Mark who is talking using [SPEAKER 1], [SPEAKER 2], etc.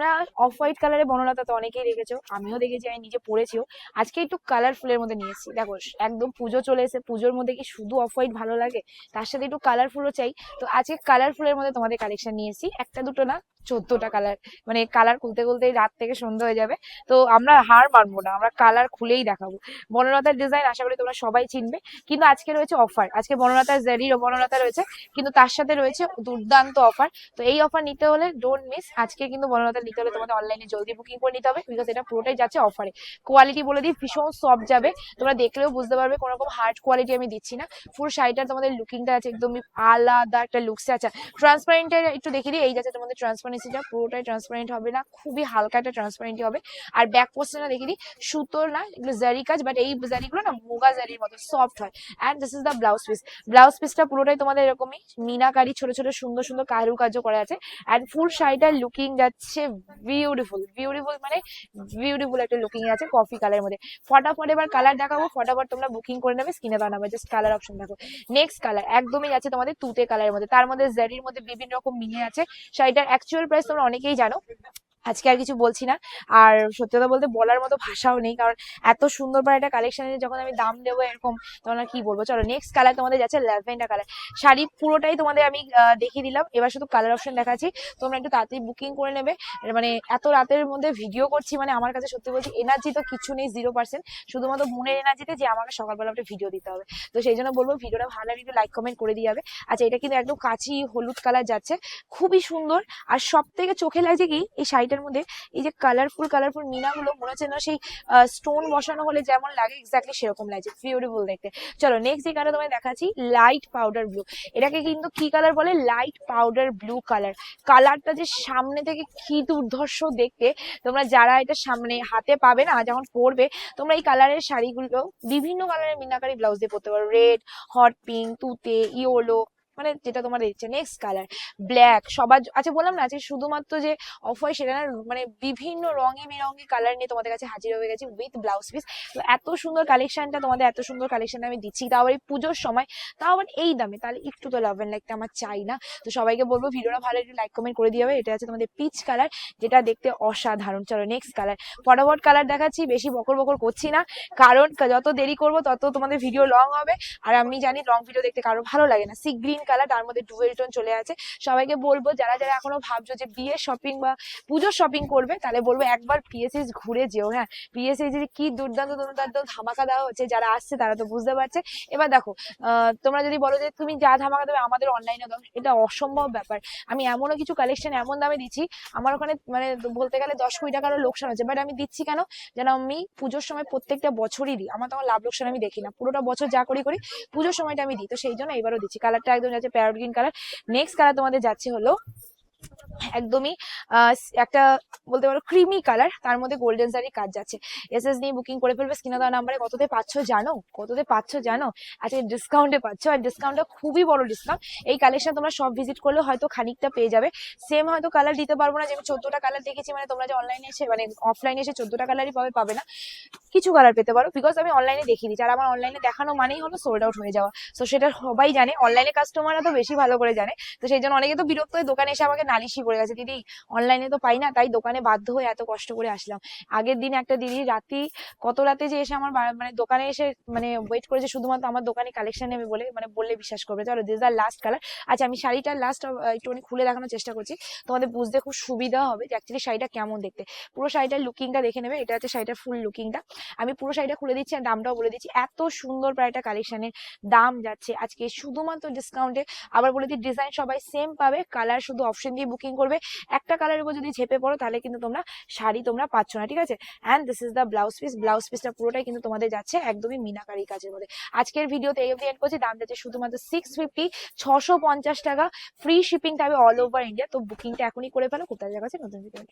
[SPEAKER 1] আমরা off white কালারে বনলতা তো অনেকেই দেখেছ, আমিও দেখেছি, আমি নিজে পড়েছিও। আজকে একটু কালারফুলের মধ্যে নিয়ে এসেছি। দেখো, একদম পুজো চলে এসে পুজোর মধ্যে কি শুধু অফ হোয়াইট ভালো লাগে? তার সাথে একটু কালারফুলও চাই। তো আজকে কালারফুলের মধ্যে তোমাদের কালেকশন নিয়ে এসেছি। একটা দুটো না চোদ্দটা কালার মানে কালার খুলতে খুলতেই রাত থেকে সন্ধ্যা হয়ে যাবে। তো আমরা হার মানবো না, আমরা কালার খুলেই দেখাবো। বনলতার ডিজাইন আশা করি তোমরা সবাই চিনবে। কিন্তু আজকে রয়েছে অফার আজকে বনলতার জেরির বনলতা রয়েছে, কিন্তু তার সাথে রয়েছে দুর্দান্ত অফার তো এই অফার নিতে হলে ডোন্ট মিস আজকে কিন্তু বনলতা নিতে হলে তোমাদের অনলাইনে জলদি বুকিং করে নিতে হবে বিকজ এটা পুরোটাই যাচ্ছে অফারে কোয়ালিটি বলে দিই, ভীষণ সফট যাবে। তোমরা দেখলেও বুঝতে পারবে কোনো রকম হার্ড কোয়ালিটি আমি দিচ্ছি না। ফুল শাড়িটার তোমাদের লুকিংটা আছে, একদমই আলাদা একটা লুকস আছে। ট্রান্সপারেন্টের একটু দেখে দিই, এই যাচ্ছে তোমাদের ট্রান্সপারেন্সিটা পুরোটাই ট্রান্সপারেন্ট হবে না, খুবই হালকা একটা ট্রান্সপারেন্টি হবে। আর ব্যাক পোস্টটা দেখে দিই সুতোর না, এগুলো জারি কাজ বাট এই জারিগুলো না মুগা জারির মতো সফট হয়। And this is the blouse piece blouse পিসটা পুরোটাই তোমাদের এরকমই, মিনাকারি, ছোট ছোট, সুন্দর সুন্দর কারুকার্য করা আছে। অ্যান্ড ফুল শাড়িটা লুকিং যাচ্ছে বিউটিফুল বিউটিফুল মানে বিউটিফুল একটা লুকিং আছে কফি কালারের মধ্যে। ফটাফট এবার কালার দেখাবো, ফটাফট তোমরা বুকিং করে নেবে দেওয়া নাম্বার জাস্ট কালার অপশন দেখো। নেক্সট কালার একদমই যাচ্ছে তোমাদের তুতে কালারের মধ্যে। তার মধ্যে জারির মধ্যে বিভিন্ন রকম মিলে আছে। শাড়িটার অ্যাকচুয়াল প্রাইস তোমরা অনেকেই জানো। আজকে আর কিছু বলছি না। আর সত্যি কথা বলতে বলার মতো ভাষাও নেই, কারণ এত সুন্দর পারে একটা কালেকশনের যখন আমি দাম দেবো এরকম, তখন আর কি বলব? চলো নেক্সট কালার তোমাদের যাচ্ছে ল্যাভেন্ডার কালার শাড়ি পুরোটাই তোমাদের আমি দেখিয়ে দিলাম। এবার শুধু কালার অপশন দেখাচ্ছি। তোমরা একটু তাড়াতাড়ি বুকিং করে নেবে। মানে এত রাতের মধ্যে ভিডিও করছি মানে আমার কাছে সত্যি বলছি এনার্জি তো কিছু নেই জিরো পার্সেন্ট শুধুমাত্র মনের এনার্জিতে যে আমাকে সকালবেলা একটা ভিডিও দিতে হবে। তো সেই জন্য বলব ভিডিওটা ভালো লাগলে একটু লাইক কমেন্ট করে দিয়ে যাবে। আচ্ছা এটা কিন্তু একদম কাঁচি হলুদ কালার যাচ্ছে। খুবই সুন্দর। আর সব থেকে চোখে লাগছে কি, এই শাড়িটার মধ্যে এই যে কালারফুল কালারফুল মিনাগুলো মনে হচ্ছে না সেই স্টোন বসানো হলে যেমন লাগে এক্স্যাক্টলি সেরকম লাগছে বিউটিফুল দেখতে। চলো নেক্সট যে কালার তোমায় দেখাচ্ছি লাইট পাউডার ব্লু এটাকে কিন্তু কি কালার বলে? লাইট পাউডার ব্লু কালার কালারটা যে সামনে থেকে কি দুর্ধর্ষ দেখতে, তোমরা যারা এটা সামনে হাতে পাবে না, যখন পরবে, তোমরা এই কালারের শাড়িগুলো বিভিন্ন কালারের মিনাকারি ব্লাউজ দিয়ে পরতে পারো। রেড হট পিঙ্ক তুতে ইয়োলো মানে যেটা তোমার ইচ্ছে নেক্সট কালার ব্ল্যাক সবার আচ্ছা বললাম না আজকে শুধুমাত্র যে অফ হয় সেটা না মানে বিভিন্ন রঙে বেরঙে কালার নিয়ে তোমাদের কাছে হাজির হয়ে গেছি উইথ ব্লাউজ পিস তো এত সুন্দর কালেকশনটা তোমাদের, এত সুন্দর কালেকশন আমি দিচ্ছি। তাও আবার এই পুজোর সময়, তাও আবার এই দামে, তাহলে একটু তো লাভ অ্যান্ড লাইকটা আমার চাই না। তো সবাইকে বলব ভিডিওটা ভালো একটু লাইক কমেন্ট করে দিয়ে হবে এটা আছে তোমাদের পিচ কালার যেটা দেখতে অসাধারণ। চলো নেক্সট কালার ফটাফট কালার দেখাচ্ছি, বেশি বকর বকর করছি না। কারণ যত দেরি করব, তত তোমাদের ভিডিও লং হবে। আর আমি জানি লং ভিডিও দেখতে কারও ভালো লাগে না। সি গ্রিন কালার, তার মধ্যে ডুয়েল টোন চলে আছে। সবাইকে বলব, যারা যারা এখনও ভাবছ যে বিয়ে শপিং বা পুজোর শপিং করবে, তাহলে বলব একবার পিএসএস ঘুরে যেও হ্যাঁ। পিএসএস যে কি দুর্দান্ত দুর্দান্ত ধামাকা দেওয়া হচ্ছে, যারা আসছে তারা তো বুঝতে পারছে। এবার দেখো তোমরা যদি বলো যে তুমি যা ধামাকা দেবে আমাদের অনলাইনে দাও, এটা অসম্ভব ব্যাপার। আমি এমনও কিছু কালেকশন এমন দামে দিচ্ছি, আমার ওখানে মানে বলতে গেলে দশ কোটি টাকারও লোকসান হচ্ছে বাট আমি দিচ্ছি কেন? যেন আমি পুজোর সময় প্রত্যেকটা বছরই দিই, আমার তখন লাভ লোকসান আমি দেখি না। পুরোটা বছর যা করি করি, পুজোর সময়টা আমি দিই, তো সেই জন্য এবারও দিচ্ছি। কালারটা একদম যাচ্ছে parrot green colour. Next colour তোমাদের যাচ্ছে হলো একদমই একটা বলতে পারো ক্রিমি কালার তার মধ্যে গোল্ডেন জারি কাজ যাচ্ছে। এস এস নিয়ে বুকিং করে ফেলবে স্ক্রিনে দেওয়া নাম্বারে কততে পাচ্ছ জানো? কততে পাচ্ছ জানো? আচ্ছা ডিসকাউন্টে পাচ্ছ, আর ডিসকাউন্টটা খুবই বড় ডিসকাউন্ট এই কালেকশন তোমরা সব ভিজিট করলে হয়তো খানিকটা পেয়ে যাবে। সেম হয়তো কালার দিতে পারব না, যে আমি চোদ্দটা কালার দেখেছি মানে তোমরা যে অনলাইনে এসে মানে অফলাইনে এসে চোদ্দটা কালারই পাবে পাবে না। কিছু কালার পেতে পারো বিকজ আমি অনলাইনে দেখিয়ে দিচ্ছি আর আমার অনলাইনে দেখানো মানেই হলো সোল্ড আউট হয়ে যাওয়া। তো সেটা সবাই জানে অনলাইনে কাস্টমাররা তো বেশি ভালো করে জানে। তো সেই জন্য অনেকে তো বিরক্ত হয়ে দোকানে এসে আমাকে নালিশি করে গেছে, দিদি অনলাইনে তো পাই না, তাই দোকানে বাধ্য হয়ে এত কষ্ট করে আসলাম। আগের দিন একটা দিদি রাতি, কত রাতে যে এসে আমার মানে দোকানে এসে মানে ওয়েট করেছে, শুধুমাত্র আমার দোকানে কালেকশন নেবে বলে মানে বললে বিশ্বাস করবে। চলো দিস আর লাস্ট কালার আচ্ছা আমি শাড়িটার লাস্ট একটুখানি খুলে দেখানোর চেষ্টা করছি। তোমাদের বুঝতে খুব সুবিধা হবে যে অ্যাকচুয়ালি শাড়িটা কেমন দেখতে। পুরো শাড়িটার লুকিংটা দেখে নেবে, এটা হচ্ছে শাড়িটার ফুল লুকিংটা আমি পুরো শাড়িটা খুলে দিচ্ছি আর দামটাও বলে দিচ্ছি। এত সুন্দর প্রায় একটা কালেকশনের দাম যাচ্ছে। আজকে শুধুমাত্র ডিসকাউন্টে আবার বলে দিই ডিজাইন সবাই সেম পাবে কালার শুধু অপশন দিয়ে বুকিং করবে। একটা কালারের উপর যদি ঝেপে পড়ো, তাহলে কিন্তু তোমরা শাড়ি তোমরা পাচ্ছ না, ঠিক আছে? And this is the blouse piece blouse পিসটা পুরোটাই কিন্তু তোমাদের যাচ্ছে একদমই মিনাকারি কাজের মধ্যে। আজকের ভিডিওতে এই অব্দি এন্ড করছি। দাম যাচ্ছে শুধুমাত্র সিক্স ফিফটি ছশো পঞ্চাশ টাকা। ফ্রি শিপিং থাকবে অল ওভার ইন্ডিয়া তো বুকিংটা এখনই করে ফেলো। কোথায় জায়গা আছে নতুন ভিডিও